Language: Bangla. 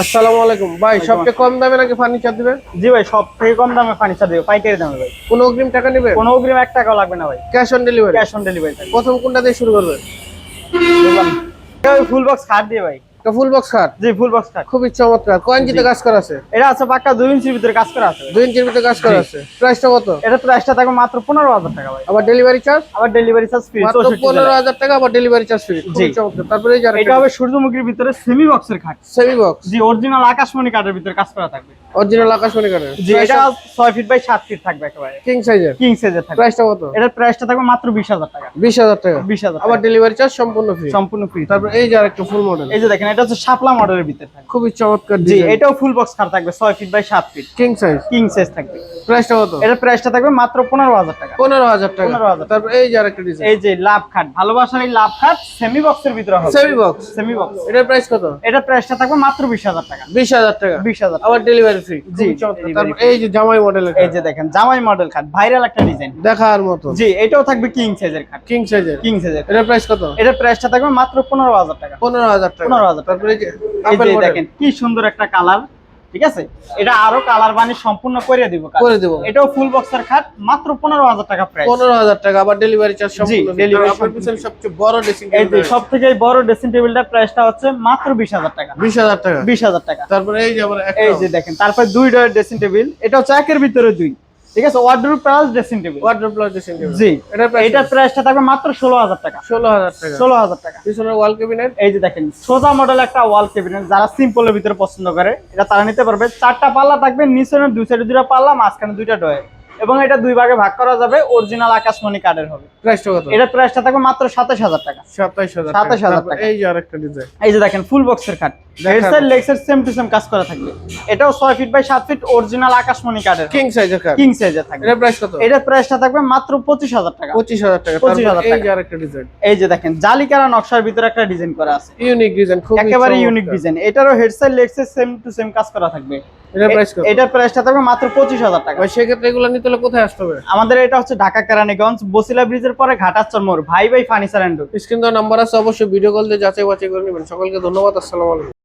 আসসালামু আলাইকুম। ভাই সবচেয়ে কম দামে নাকি ফার্নিচার দিবেন জি ভাই সব থেকে কম দামে ফার্নিচার দিবে। পাইকারি দামে ভাই। কোনো অগ্রিম টাকা নেবে? কোনো অগ্রিম এক টাকাও লাগবে না ভাই। Cash on delivery cash on delivery প্রথম কোনটা দিয়ে শুরু করবেন ফুল বক্স খাট দিয়ে ভাই। ফুল বক্স খাট? জি ফুল বক্স খাট। খুবই চমৎকার। কয় ইঞ্চিতে কাজ করা আছে? এটা আছে পাক্কা দুই ইঞ্চির ভিতরে কাজ করা আছে। দুই ইঞ্চির ভিতরে কাজ করা আছে। প্রাইসটা কত? এটা প্রাইসটা থাকবে মাত্র পনেরো হাজার টাকা ভাই। আবার ডেলিভারি চার্জ আবার ডেলিভারি চার্জ ফ্রি মাত্র পনেরো হাজার টাকা আবার ডেলিভারি চার্জ ফ্রি জি। চমৎকার। তারপরে এই যে এটা হবে সূর্যমুখীর ভিতরে সেমি বক্সের খাট। সেমি বক্স জি অরিজিনাল আকাশমণি কাঠের ভিতরে কাজ করা থাকবে। অরিজিনাল আকাশমণি কাঠের। জি এটা ছয় ফিট বাই সাত ফিট থাকবে একেবারে। কিং সাইজের কিং সাইজের থাকবে। প্রাইসটা কত? এটার প্রাইসটা থাকবে মাত্র বিশ হাজার টাকা। বিশ হাজার টাকা। বিশ হাজার আবার ডেলিভারি চার্জ সম্পূর্ণ ফ্রি সম্পূর্ণ ফ্রি তারপর এই যে আরেকটা ফুল মডেল এই যে দেখেন এটা হচ্ছে শাপলা মডেলের ভিতরে থাকবে। খুবই চমৎকার জি এটাও ফুল বক্স খাট থাকবে ছয় ফিট বাই সাত feet king size king size থাকবে। প্রাইসটা কত? এটার প্রাইসটা থাকবে মাত্র পনেরো হাজার টাকা। পনেরো হাজার টাকা। 15,000 তারপর এই যে আরেকটা ডিজাইন এই যে লাভ খাট ভালোবাসার এই লাভ খাট সেমি বক্সের ভিতরে হবে। সেমি বক্স সেমি বক্স এটার প্রাইস কত? এটার প্রাইসটা থাকবে মাত্র বিশ হাজার টাকা। বিশ হাজার টাকা। বিশ হাজার আবার ডেলিভারি ফ্রি জি, তারপর এই যে জামাই মডেলের এই যে দেখেন জামাই মডেল খাট ভাইরাল একটা ডিজাইন দেখার মতো। জি এটাও থাকবে কিং সাইজের খাট। কিং সাইজের কিং সাইজের এটার প্রাইস কত? এটার প্রাইসটা থাকবে মাত্র পনেরো হাজার টাকা। পনেরো হাজার টাকা। 15,000 তারপরে এই যে এই আপেল যে মডেল দেখেন কি সুন্দর একটা কালার ঠিক আছে? এটা আরও কালার বানি সম্পূর্ণ করে দিব করে দেবো। এটাও ফুল বক্সের খাট মাত্র পনেরো হাজার টাকা প্রাইস টাকা আবার ডেলিভারি চার্জ সম্পূর্ণ free। আপনার সবচেয়ে বড় ড্রেসিং এই বড় ড্রেসিং টেবিলটার প্রাইসটা হচ্ছে মাত্র বিশ হাজার টাকা। বিশ হাজার টাকা। বিশ হাজার টাকা। তারপরে এই যে আবার একটা এই যে দেখেন তারপর দুই ডয়ের ড্রেসিং টেবিল এটা হচ্ছে একের ভিতরে দুই। ঠিক আছে ওয়ার্ডরোব প্লাস ড্রেসিং টেবিল ওয়াটার প্লাস ড্রেসিং টেবিল জি এটা এটার প্রাইসটা থাকবে মাত্র ষোলো হাজার টাকা। ষোলো হাজার টাকা। ষোলো হাজার টাকা। পিছনের ওয়াল ক্যাবিনেট এই যে দেখেন সোজা মডেল একটা ওয়াল ক্যাবিনেট যারা সিম্পলের ভিতরে পছন্দ করে এটা তারা নিতে পারবে। চারটা পাল্লা থাকবে নিচে দুই সাইডে দুইটা পাল্লা মাঝখানে দুইটা ডয়ের এবং এটা দুই ভাগে ভাগ করা যাবে অরিজিনাল আকাশমণি কার্ডের হবে। প্রাইসটা কত? এটার প্রাইসটা থাকবে মাত্র সাতাশ হাজার টাকা। সাতাইশ হাজার 27,000 টাকা। এই যে আরেকটা ডিজাইন এই যে দেখেন ফুল বক্সের দেখার head side leg side same to same কাজ করা থাকবে। এটাও ছয় ফিট বাই সাত ফিট অরিজিনাল আকাশমণি কার্ডের কিং সাইজের কার কিং সাইজের থাকবে। প্রাইস কত? এটার প্রাইসটা থাকবে মাত্র পঁচিশ হাজার টাকা। পঁচিশ হাজার টাকা। 25,000 তারপর এই যে আরেকটা ডিজাইন এই যে দেখেন জালিকারা নকশার ভিতরে একটা ডিজাইন করা আছে। ইউনিক ডিজাইন খুব একেবারে ইউনিক ডিজাইন এটারও head side leg side same to same কাজ করা থাকবে। এটার প্রাইস কত? এটার প্রাইসটা থাকবে মাত্র পঁচিশ হাজার টাকা। ভাই সেক্ষেত্রে এগুলো নিতে হলে কোথায় আসতে হবে? আমাদের এটা হচ্ছে ঢাকা কেরানীগঞ্জ বসিলা ব্রিজের পরে ঘাটাচর মোড় ভাই ভাই ফার্নিচার এন্ড। স্ক্রিন দেওয়া নাম্বার আছে অবশ্যই ভিডিও কল দিয়ে যাচাই বাছাই করে নেবেন। সকলকে ধন্যবাদ আসসালামু আলাইকুম।